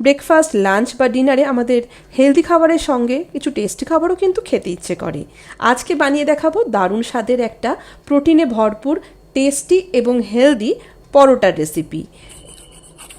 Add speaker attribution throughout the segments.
Speaker 1: Breakfast lunch বা ডিনারে আমাদের হেলদি খাবারের সঙ্গে কিছু টেস্টি খাবারও কিন্তু খেতে ইচ্ছে করে। আজকে বানিয়ে দেখাবো দারুণ স্বাদের একটা প্রোটিনে ভরপুর টেস্টি এবং হেলদি পরোটার রেসিপি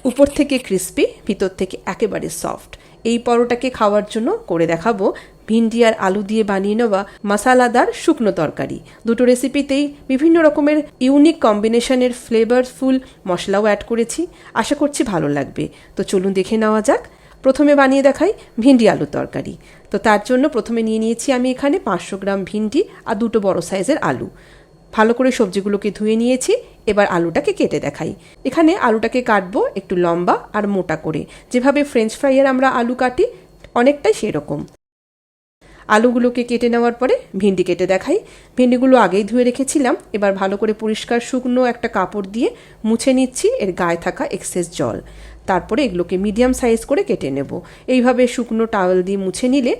Speaker 1: উপর থেকে ক্রিস্পি ভিতর থেকে একেবারে সফট এই পরোটাকে খাওয়ার জন্য করে দেখাবো ভিন্ডি আর আলু দিয়ে বানিয়ে নেওয়া মশালাদার শুকনো তরকারি। দুটো রেসিপিতেই বিভিন্ন রকমের ইউনিক কম্বিনেশনের ফ্লেভারফুল মশলাও অ্যাড করেছি। আশা করছি ভালো লাগবে। তো চলুন দেখে নেওয়া যাক। প্রথমে বানিয়ে দেখাই ভিন্ডি আলু তরকারি। তো তার জন্য প্রথমে নিয়ে নিয়েছি আমি এখানে পাঁচশো গ্রাম ভিন্ডি আর দুটো বড় সাইজের আলু। ভালো করে সবজিগুলোকে ধুয়ে নিয়েছি। এবার আলুটাকে কেটে দেখাই। এখানে আলুটাকে কাটবো একটু লম্বা আর মোটা করে। যেভাবে ফ্রেঞ্চ ফ্রাইয়ের আমরা আলু কাটি, অনেকটাই সেরকম। আলুগুলোকে কেটে নেওয়ার পরে ভিন্ডি কেটে দেখাই। ভিন্ডিগুলো আগেই ধুয়ে রেখেছিলাম। এবার ভালো করে পরিষ্কার শুকনো একটা কাপড় দিয়ে মুছে নিচ্ছি। এর গায়ে থাকা এক্সেস জল। তারপরে এগুলোকে মিডিয়াম সাইজ করে কেটে নেব। এইভাবে শুকনো টাওয়েল দিয়ে মুছে নিলে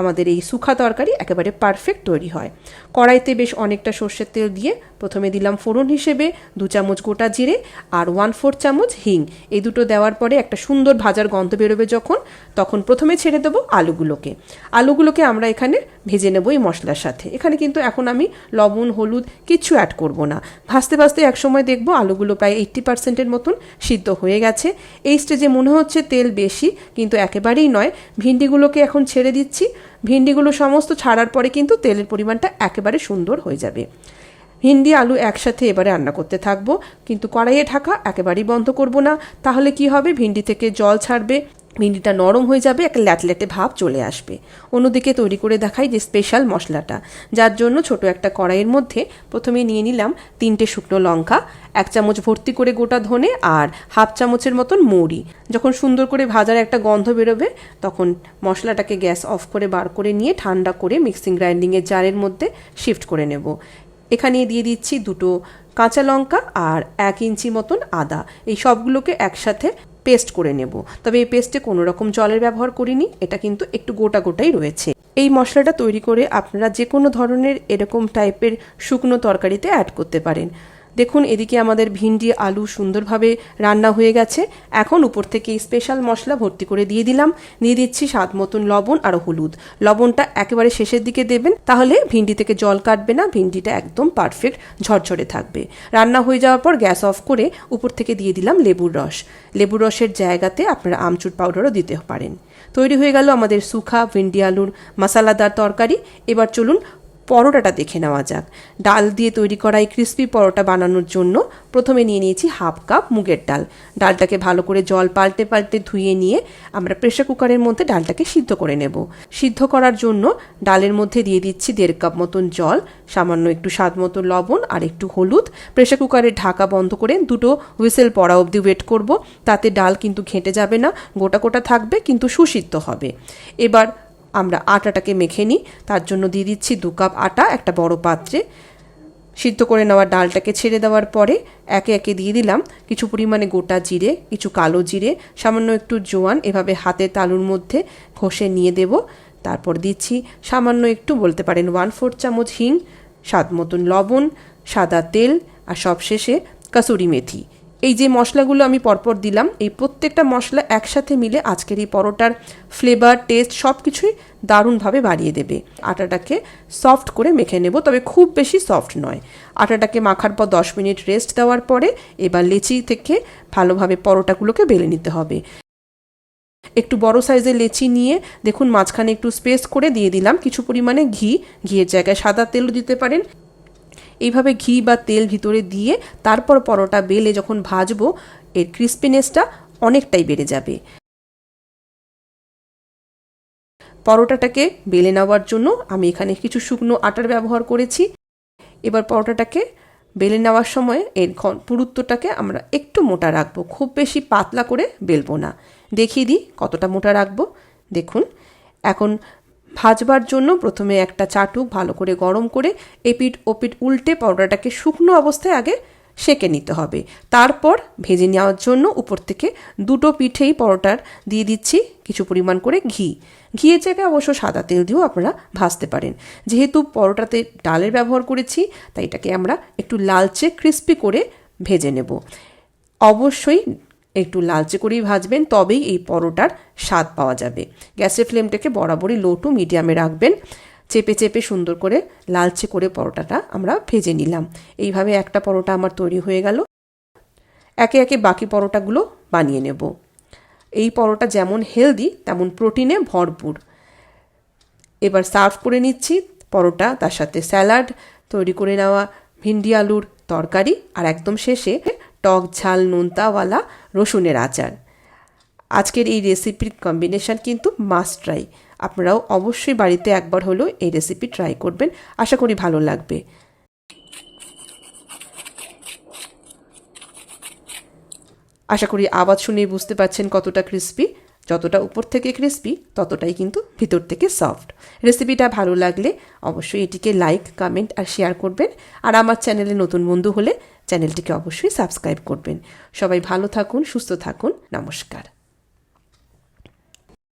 Speaker 1: আমাদের এই সুখা তরকারি একেবারে পারফেক্ট তৈরি হয়। কড়াইতে বেশ অনেকটা সর্ষের তেল দিয়ে প্রথমে দিলাম ফোড়ন হিসেবে, দু চামচ গোটা জিরে আর ওয়ান ফোর চামচ হিং। এই দুটো দেওয়ার পরে একটা সুন্দর ভাজার গন্ধ বেরোবে যখন, তখন প্রথমে ছেড়ে দেবো আলুগুলোকে। আলুগুলোকে আমরা এখানে ভেজে নেব এই মশলার সাথে। এখানে কিন্তু এখন আমি লবণ, হলুদ কিচ্ছু অ্যাড করব না। ভাজতে ভাজতে একসময় দেখব আলুগুলো প্রায় এইট্টি পার্সেন্টের মতন সিদ্ধ হয়ে গেছে। এই স্টেজে মনে হচ্ছে তেল বেশি, কিন্তু একেবারেই নয়। ভিন্ডিগুলোকে এখন ছেড়ে দিচ্ছি। ভিন্ডিগুলো সমস্ত ছাড়ার পরে কিন্তু তেলের পরিমাণটা একেবারে সুন্দর হয়ে যাবে। ভিন্ডি, আলু একসাথে এবারে রান্না করতে থাকব। কিন্তু কড়াইয়ে ঢাকা একেবারেই বন্ধ করব না। তাহলে কি হবে? ভিন্ডি থেকে জল ছাড়বে। ভিন্ডিটা নরম হয়ে যাবে, একটা ল্যাটলেটে ভাব চলে আসবে। অন্যদিকে তৈরি করে দেখাই যে স্পেশাল মশলাটা। যার জন্য ছোট একটা কড়াইয়ের মধ্যে প্রথমে নিয়ে নিলাম তিনটে শুকনো লঙ্কা, এক চামচ ভর্তি করে গোটা ধনে আর হাফ চামচের মতন মৌরি। যখন সুন্দর করে ভাজার একটা গন্ধ বেরোবে, তখন মশলাটাকে গ্যাস অফ করে বার করে নিয়ে ঠান্ডা করে মিক্সিং গ্রাইন্ডিংয়ের জারের মধ্যে শিফট করে নেব। এখানে দিয়ে দিচ্ছি দুটো কাঁচা লঙ্কা আর এক ইঞ্চি মতন আদা। এই সবগুলোকে একসাথে পেস্ট করে নেব। তবে এই পেস্টে কোনো রকম জলের ব্যবহার করিনি, এটা কিন্তু একটু গোটা গোটাই রয়েছে। এই মশলাটা তৈরি করে আপনারা যে কোনো ধরনের এরকম টাইপের শুকনো তরকারিতে অ্যাড করতে পারেন। দেখুন, এদিকে আমাদের ভিন্ডি আলু সুন্দরভাবে রান্না হয়ে গেছে। এখন উপর থেকে স্পেশাল মশলা ভর্তি করে দিয়ে দিলাম। দিয়ে দিচ্ছি স্বাদ মতন লবণ আর হলুদ। লবণটা একেবারে শেষের দিকে দেবেন, তাহলে ভিন্ডি থেকে জল কাটবে না, ভিন্ডিটা একদম পারফেক্ট ঝরঝরে থাকবে। রান্না হয়ে যাওয়ার পর গ্যাস অফ করে উপর থেকে দিয়ে দিলাম লেবুর রস। লেবুর রসের জায়গাতে আপনারা আমচুর পাউডারও দিতে পারেন। তৈরি হয়ে গেল আমাদের সুখা ভিন্ডি আলুর মশালাদার তরকারি। এবার চলুন পরোটাটা দেখে নেওয়া যাক। ডাল দিয়ে তৈরি করা এই ক্রিস্পি পরোটা বানানোর জন্য প্রথমে নিয়ে নিয়েছি হাফ কাপ মুগের ডাল। ডালটাকে ভালো করে জল পাল্টে পাল্টে ধুয়ে নিয়ে আমরা প্রেশার কুকারের মধ্যে ডালটাকে সিদ্ধ করে নেব। সিদ্ধ করার জন্য ডালের মধ্যে দিয়ে দিচ্ছি দেড় কাপ মতন জল, সামান্য একটু স্বাদ মতো লবণ আর একটু হলুদ। প্রেশার কুকারের ঢাকা বন্ধ করে দুটো হুইসেল পড়া অবধি ওয়েট করব। তাতে ডাল কিন্তু ঘেঁটে যাবে না, গোটা গোটা থাকবে কিন্তু সুসিদ্ধ হবে। এবার আমরা আটাটাকে মেখে নিই। তার জন্য দিয়ে দিচ্ছি দু কাপ আটা, একটা বড় পাত্রে। সিদ্ধ করে নেওয়া ডালটাকে ছেড়ে দেওয়ার পরে একে একে দিয়ে দিলাম কিছু পরিমাণে গোটা জিরে, কিছু কালো জিরে, সামান্য একটু জোয়ান, এভাবে হাতে তালুর মধ্যে ঘষে নিয়ে দেব। তারপর দিচ্ছি সামান্য একটু বলতে পারেন ওয়ান ফোর চামচ হিং, স্বাদ মতন লবণ, সাদা তেল, আর সবশেষে কাসুরি মেথি। এই যে মশলাগুলো আমি পরপর দিলাম, এই প্রত্যেকটা মশলা একসাথে মিলে আজকের এই পরোটার ফ্লেভার টেস্ট সব কিছুই দারুণভাবে বাড়িয়ে দেবে। আটাটাকে সফট করে মেখে নেব, তবে খুব বেশি সফট নয়। আটাটাকে মাখার পর দশ মিনিট রেস্ট দেওয়ার পরে এবার লেচি থেকে ভালোভাবে পরোটাগুলোকে বেলে নিতে হবে। একটু বড় সাইজের লেচি নিয়ে দেখুন মাঝখানে একটু স্পেস করে দিয়ে দিলাম। কিছু পরিমাণে ঘি, ঘিয়ের জায়গায় সাদা তেলও দিতে পারেন। এইভাবে ঘি বা তেল ভিতরে দিয়ে তারপর পরোটা বেলে যখন ভাজবো, এর ক্রিস্পিনেসটা অনেকটাই বেড়ে যাবে। পরোটাটাকে বেলে নেওয়ার জন্য আমি এখানে কিছু শুকনো আটার ব্যবহার করেছি। এবার পরোটাটাকে বেলে নেওয়ার সময় এর পুরুত্বটাকে আমরা একটু মোটা রাখব, খুব বেশি পাতলা করে বেলবো না। দেখিয়ে দিই কতটা মোটা রাখব। দেখুন, এখন ভাজবার জন্য প্রথমে একটা চাটুক ভালো করে গরম করে এপিট ওপিট উল্টে পাউডারটাকে শুকনো অবস্থায় আগে সেঁকে নিতে হবে। তারপর ভেজে নেওয়ার জন্য উপর থেকে দুটো পিঠেই পরোটার দিয়ে দিচ্ছি কিছু পরিমাণ করে ঘি। ঘিয়ের জায়গায় অবশ্য সাদা তেল দিয়েও আপনারা ভাজতে পারেন। যেহেতু পরোটাতে ডালের ব্যবহার করেছি, তাই এটাকে আমরা একটু লালচে ক্রিস্পি করে ভেজে নেব। অবশ্যই একটু লালচে করেই ভাজবেন, তবেই এই পরোটার স্বাদ পাওয়া যাবে। গ্যাসের ফ্লেমটাকে বরাবরই লো টু মিডিয়ামে রাখবেন। চেপে চেপে সুন্দর করে লালচে করে পরোটাটা আমরা ভেজে নিলাম। এইভাবে একটা পরোটা আমার তৈরি হয়ে গেল। একে একে বাকি পরোটাগুলো বানিয়ে নেব। এই পরোটা যেমন হেলদি তেমন প্রোটিনে ভরপুর। এবার সার্ভ করে নিচ্ছি পরোটা, তার সাথে স্যালাড তৈরি করে নেওয়া, ভিন্ডি আলুর তরকারি, আর একদম শেষে টক ঝাল নোনতাওয়ালা রসুনের আচার। আজকের এই রেসিপির কম্বিনেশন কিন্তু মাস্ট ট্রাই। আপনারাও অবশ্যই বাড়িতে একবার হলেও এই রেসিপি ট্রাই করবেন। আশা করি ভালো লাগবে। আশা করি আওয়াজ শুনেই বুঝতে পারছেন কতটা ক্রিস্পি। যতটা উপর থেকে ক্রিস্পি ততটাই কিন্তু ভিতর থেকে সফট রেসিপিটা ভালো লাগলে অবশ্যই এটিকে লাইক কমেন্ট আর শেয়ার করবেন। আর আমার চ্যানেলে নতুন বন্ধু হলে চ্যানেলটিকে অবশ্যই সাবস্ক্রাইব করবেন। সবাই ভালো থাকুন, সুস্থ থাকুন। নমস্কার।